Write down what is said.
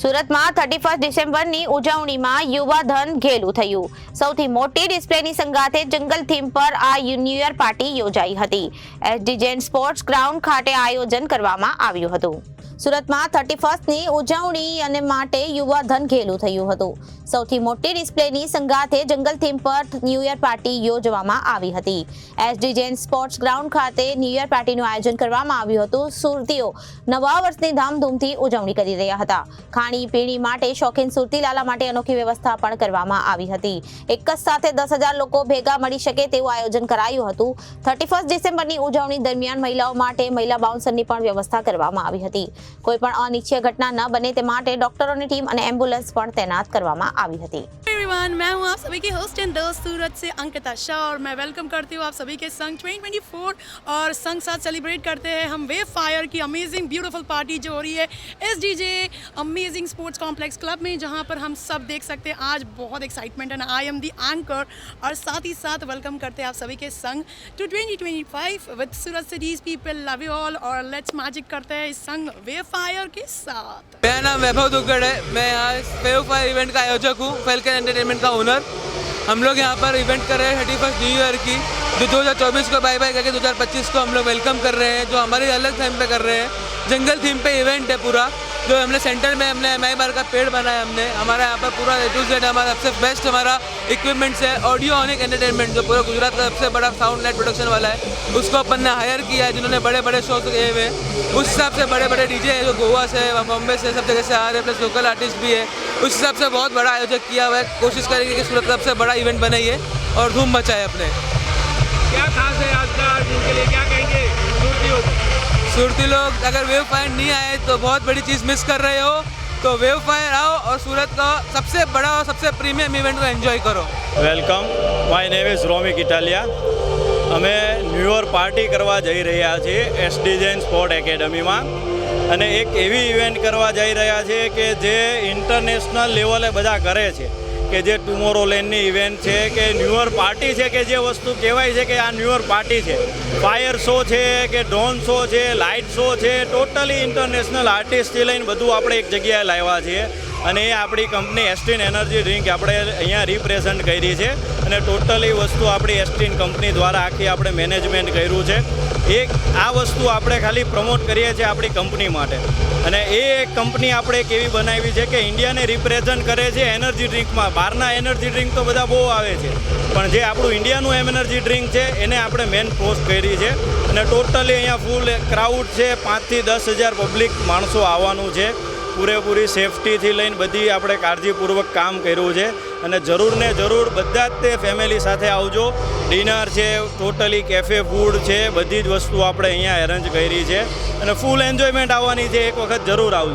સુરતમાં thirty first ડિસેમ્બરની ઉજવણીમાં યુવા ધન ઘેલું થયું. સૌથી મોટી ડિસ્પ્લેની સંગાથે જંગલ થીમ પર આ ન્યૂ યર પાર્ટી યોજાઈ હતી. એસડી જૈન સ્પોર્ટ્સ ગ્રાઉન્ડ ખાતે આયોજન કરવામાં આવ્યું હતું. સુરતમાં થર્ટી ફર્સ્ટની ઉજવણી અને માટે યુવા ધન ઘેલું થયું હતું. સૌથી મોટી ડિસ્પ્લેની સંગાથે જંગલ થીમ પર ન્યૂ યર પાર્ટી યોજવામાં આવી હતી. એસડી જૈન સ્પોર્ટ્સ ગ્રાઉન્ડ ખાતે ન્યૂ યર પાર્ટીનું આયોજન કરવામાં આવ્યું હતું. સુરતીઓ નવા વર્ષની ધામધૂમથી ઉજવણી કરી રહ્યા હતા. ખાણી પીણી માટે શોખીન સુરતીલાલા માટે અનોખી વ્યવસ્થા પણ કરવામાં આવી હતી. એક જ સાથે દસ હજાર લોકો ભેગા મળી શકે તેવું આયોજન કરાયું હતું. થર્ટી ફર્સ્ટ ડિસેમ્બરની ઉજવણી દરમિયાન મહિલાઓ માટે મહિલા બાઉન્સરની પણ વ્યવસ્થા કરવામાં આવી હતી. કોઈ પણ અનિચ્છીય ઘટના ન બને તે માટે ડોક્ટરોની ટીમ અને એમ્બ્યુલન્સ પણ તૈનાત કરવામાં આવી હતી. एवरीवन मैं हूँ आप सभी की होस्ट एंड दोस्त सूरत से अंकिता शाह और मैं वेलकम करती हूँ आप सभी के संग 2024 और संग साथ सेलिब्रेट करते हैं हम वे फायर की अमेजिंग ब्यूटीफुल पार्टी जो हो रही है S D J amazing sports complex club में, जहाँ पर हम सब देख सकते हैं, आज बहुत एक्साइटमेंट है आई एम दी एंकर और साथ ही साथ वेलकम करते हैं आप सभी के संग to 2025 with Surat cities people love you all और लेट्स मैजिक करते हैं इस संग वे फायर के साथ। मेरा नाम वैभव दुग्गड़ है। मैं यहाँ फेव फायर इवेंट का आयोजक हूँ फेल्कन एंटरटेनमेंट का ओनर हम लोग यहाँ पर इवेंट कर रहे हैं थर्टी फ़र्स्ट न्यू ईयर की. जो 2024 को बाय बाय करके 2025 को हम लोग वेलकम कर रहे हैं, जो हमारे अलग थीम पे कर रहे हैं. जंगल थीम पे इवेंट है पूरा. जो हमने सेंटर में हमने एम बार का पेड़ बनाया हमने. हमारा यहाँ पर पूरा ए टू हमारा सबसे बेस्ट हमारा इक्विपमेंट्स है ऑडियो ऑनिक एंटरटेनमेंट जो पूरा गुजरात का सबसे बड़ा साउंड लाइट प्रोडक्शन वाला है. उसको अपन ने हायर किया है, जिन्होंने बड़े बड़े शो किए हुए उस हिसाब से बड़े बड़े डीजे हैं, जो गोवा से बॉम्बे से, सब जगह से आ रहे हैं. प्लस लोकल आर्टिस्ट भी है. उस हिसाब से बहुत बड़ा आयोजक किया हुआ है कोशिश करेंगे कि सूरत का सबसे बड़ा इवेंट बनाइए और धूम मचाए अपने क्या खास है आज का आज उनके लिए क्या कहेंगे सुरतियों को सूरती लोग अगर वेव फायर नहीं आए तो बहुत बड़ी चीज़ मिस कर रहे हो तो वेव फायर आओ और सूरत का सबसे बड़ा और सबसे प्रीमियम इवेंट को एंजॉय करो welcome my name is Romik Italiya અમે ન્યૂ યર પાર્ટી કરવા જઈ રહ્યા છીએ એસડી જૈન સ્પોર્ટ એકેડમીમાં અને એક એવી ઇવેન્ટ કરવા જઈ રહ્યા છે કે જે ઇન્ટરનેશનલ લેવલે બધા કરે છે. કે જે ટુમોરો લેન્ડની ઇવેન્ટ છે, કે ન્યૂ યર પાર્ટી છે, કે જે વસ્તુ કહેવાય છે કે આ ન્યૂ યર પાર્ટી છે. ફાયર શો છે, કે ડ્રોન શો છે લાઇટ શો છે ટોટલી ઇન્ટરનેશનલ આર્ટિસ્ટથી લઈને બધું આપણે એક જગ્યાએ લાવ્યા છીએ. અને એ આપણી કંપની એસ્ટીન એનર્જી ડ્રિંક આપણે અહીંયા રિપ્રેઝન્ટ કરી છે. અને ટોટલી વસ્તુ આપણી એસ્ટીન કંપની દ્વારા આખી આપણે મેનેજમેન્ટ કર્યું છે. એક, આ વસ્તુ આપણે ખાલી પ્રમોટ કરીએ છીએ આપણી કંપની માટે. અને એ એક કંપની આપણે કેવી બનાવી છે કે ઇન્ડિયાને રિપ્રેઝન્ટ કરે છે એનર્જી ડ્રિંકમાં. બહારના એનર્જી ડ્રિંક તો બધા બહુ આવે છે. પણ જે આપણું ઇન્ડિયાનું એનર્જી ડ્રિંક છે, એને આપણે મેન પોસ્ટ કરી છે. અને ટોટલી અહીંયા ફૂલ ક્રાઉડ છે, પાંચથી દસ હજાર પબ્લિક માણસો આવવાનું છે. પૂરેપૂરી સેફટીથી લઈને બધી આપણે કાળજીપૂર્વક કામ કર્યું છે. અને જરૂર ને જરૂર બધા જ તે ફેમિલી સાથે આવજો. ડિનર છે ટોટલી કેફે ફૂડ છે, બધી જ વસ્તુ આપણે અહીંયા એરેન્જ કરી છે. અને ફૂલ એન્જોયમેન્ટ આવવાની છે, એક વખત જરૂર આવજો.